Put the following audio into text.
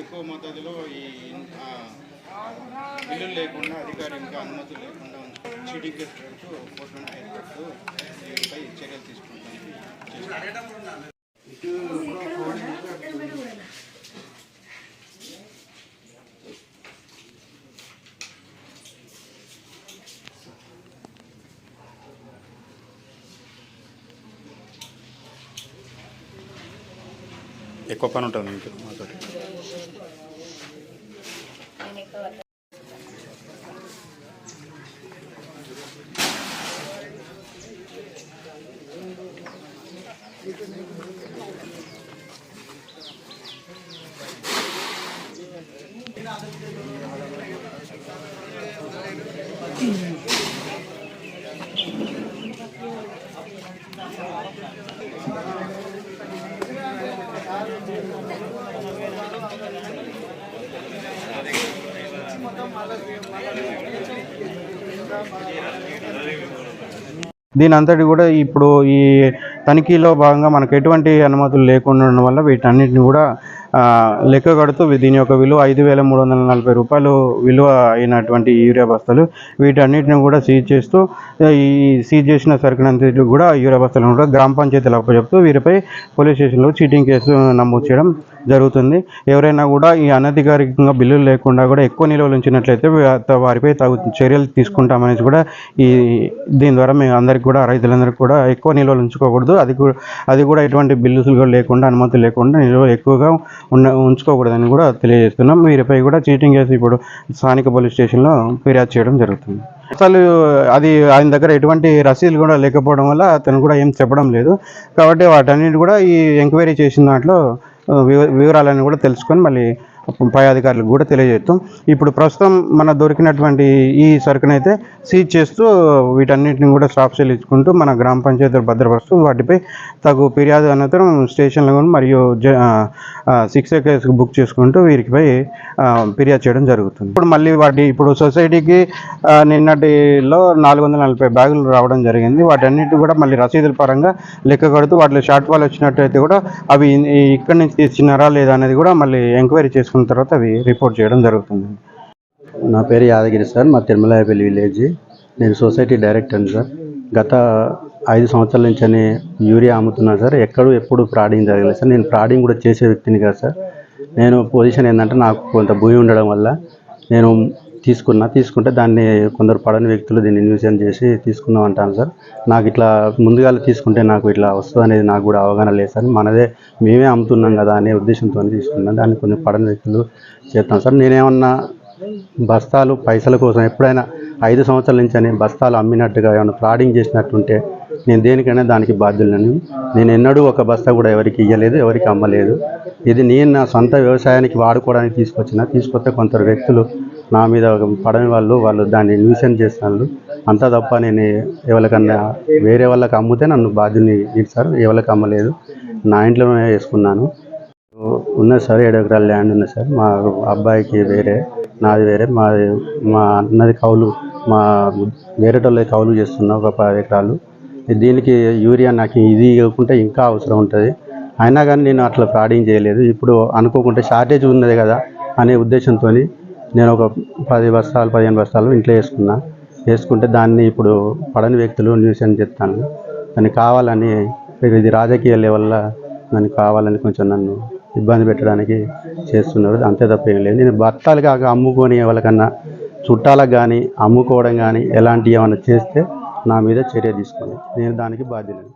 ఎక్కువ మోతాదులో ఈ బిల్లులు లేకుండా అధికారి ఇంకా అనుమతులు లేకుండా చీటింగ్ చేసేటట్టు కోర్టు ఏర్పడుతూ దీనిపై చర్యలు తీసుకుంటాం ఎక్కువ పని ఉంటుంది మీకు మాతో దీని అంతటి కూడా ఇప్పుడు ఈ తనిఖీలో భాగంగా మనకు ఎటువంటి అనుమతులు లేకుండా ఉండడం వల్ల వీటన్నిటిని కూడా లెక్క కడుతూ దీని యొక్క విలువ ఐదు వేల మూడు వందల నలభై రూపాయలు విలువ అయినటువంటి యూరియా బస్తాలు. వీటన్నిటిని కూడా సీజ్ చేస్తూ ఈ సీజ్ చేసిన సరుకునంతటి కూడా యూరియా బస్తాలను కూడా గ్రామ పంచాయతీలు అప్పచెప్తూ వీరిపై పోలీస్ స్టేషన్లో చీటింగ్ కేసు నమోదు చేయడం జరుగుతుంది. ఎవరైనా కూడా ఈ అనధికారికంగా బిల్లులు లేకుండా కూడా ఎక్కువ నిల్వలు ఉంచినట్లయితే వారిపై తగు చర్యలు తీసుకుంటామనేసి కూడా ఈ దీని ద్వారా మేము అందరికి కూడా రైతులందరికీ కూడా ఎక్కువ నిల్వలు ఉంచుకోకూడదు. అది కూడా అది కూడా ఎటువంటి బిల్లులు కూడా లేకుండా అనుమతి లేకుండా నిల్వ ఎక్కువగా ఉన్న ఉంచుకోకూడదని కూడా తెలియజేస్తున్నాం. వీరిపై కూడా చీటింగ్ కేసు ఇప్పుడు స్థానిక పోలీస్ స్టేషన్లో ఫిర్యాదు చేయడం జరుగుతుంది. అసలు అది ఆయన దగ్గర ఎటువంటి రసీదులు కూడా లేకపోవడం వల్ల అతను కూడా ఏం చెప్పడం లేదు. కాబట్టి వాటన్నిటి కూడా ఈ ఎంక్వైరీ చేసిన దాంట్లో వివరాలన్నీ వివరాలను కూడా తెలుసుకొని మళ్ళీ పై అధికారులకు కూడా తెలియజేస్తాం ఇప్పుడు ప్రస్తుతం మన దొరికినటువంటి ఈ సరుకునైతే సీజ్ చేస్తూ వీటన్నిటిని కూడా స్టాప్ సేల్ ఇచ్చుకుంటూ మన గ్రామ పంచాయతీలు భద్రపరుస్తూ వాటిపై తగు ఫిర్యాదు అనంతరం స్టేషన్లో మరియు సిక్స్ కేసు బుక్ చేసుకుంటూ వీరిపై ఫిర్యాదు చేయడం జరుగుతుంది. ఇప్పుడు మళ్ళీ వాటి ఇప్పుడు సొసైటీకి నిన్నటిలో నాలుగు వందల నలభై బ్యాగులు రావడం జరిగింది. వాటన్నిటి కూడా మళ్ళీ రసీదుల పరంగా లెక్క కడుతూ వాటిలో షార్ట్ ఫాల్ వచ్చినట్టయితే కూడా అవి ఇక్కడి నుంచి తెచ్చినారా లేదా అనేది కూడా మళ్ళీ ఎంక్వైరీ తీసుకున్న తర్వాత అవి రిపోర్ట్ చేయడం జరుగుతుంది. నా పేరు యాదగిరి సార్ మా తిరుమలాయపల్లి విలేజ్. నేను సొసైటీ డైరెక్టర్ని సార్. గత ఐదు సంవత్సరాల నుంచి అని యూరియా అమ్ముతున్నాను సార్. ఎక్కడూ ఎప్పుడు ఫ్రాడింగ్ జరగలేదు సార్. నేను ఫ్రాడింగ్ కూడా చేసే వ్యక్తిని కాదు సార్. నేను పొజిషన్ ఏంటంటే నాకు కొంత భూమి ఉండడం వల్ల నేను తీసుకున్నా తీసుకుంటే దాన్ని కొందరు పడని వ్యక్తులు దీన్ని ఇన్వెస్ట్ చేసి తీసుకుందాం అంటాను సార్. నాకు ఇట్లా ముందుగా తీసుకుంటే నాకు ఇట్లా వస్తుంది అనేది నాకు కూడా అవగాహన లేదు సార్. మనదే మేమే అమ్ముతున్నాం కదా అనే ఉద్దేశంతో తీసుకున్నాను. దాన్ని కొన్ని పడని వ్యక్తులు చేస్తాను సార్. నేనేమన్నా బస్తాలు పైసల కోసం ఎప్పుడైనా ఐదు సంవత్సరాల నుంచి అని బస్తాలు అమ్మినట్టుగా ఏమైనా ఫ్రాడింగ్ చేసినట్టుంటే నేను దేనికైనా దానికి బాధ్యులను నేను ఎన్నడూ ఒక బస్తా కూడా ఎవరికి ఇవ్వలేదు ఎవరికి అమ్మలేదు. ఇది నేను నా సొంత వ్యవసాయానికి వాడుకోవడానికి తీసుకొచ్చిన తీసుకొస్తే కొందరు వ్యక్తులు నా మీద పడని వాళ్ళు వాళ్ళు దాన్ని న్యూసెన్స్ చేస్తున్నారు. అంతా తప్ప నేను ఎవరికన్నా వేరే వాళ్ళకి అమ్మితే నన్ను బాధ్యుని ఇస్తారు. ఎవరికి అమ్మలేదు. నా ఇంట్లోనే వేసుకున్నాను. ఉన్నది సార్ ఏడు ఎకరాల ల్యాండ్ ఉంది సార్. మా అబ్బాయికి వేరే నాది వేరే. మా మా అన్నది కౌలు మా వేరేటోళ్ళకి కౌలు చేస్తున్నా ఒక పది ఎకరాలు. దీనికి యూరియా నాకు ఇది ఇవ్వకుంటే ఇంకా అవసరం ఉంటుంది. అయినా కానీ నేను అట్లా ఫ్రాడింగ్ చేయలేదు. ఇప్పుడు అనుకోకుంటే షార్టేజ్ ఉన్నది కదా అనే ఉద్దేశంతో నేను ఒక పది బస్తాలు పదిహేను బస్తాలు ఇంట్లో వేసుకున్నా. వేసుకుంటే దాన్ని ఇప్పుడు పడని వ్యక్తులు న్యూస్ అని చెప్తాను. దాన్ని కావాలని ఇది రాజకీయ లెవెల్లో నన్ను కావాలని కొంచెం నన్ను ఇబ్బంది పెట్టడానికి చేస్తున్నారు. అంతే తప్ప ఏం లేదు. నేను బత్తాలు కాక అమ్ముకొని ఎవరికన్నా చుట్టాలకు కానీ అమ్ముకోవడం కానీ ఎలాంటివి ఏమైనా చేస్తే నా మీద చర్య తీసుకోండి. నేను దానికి బాధ్యులను.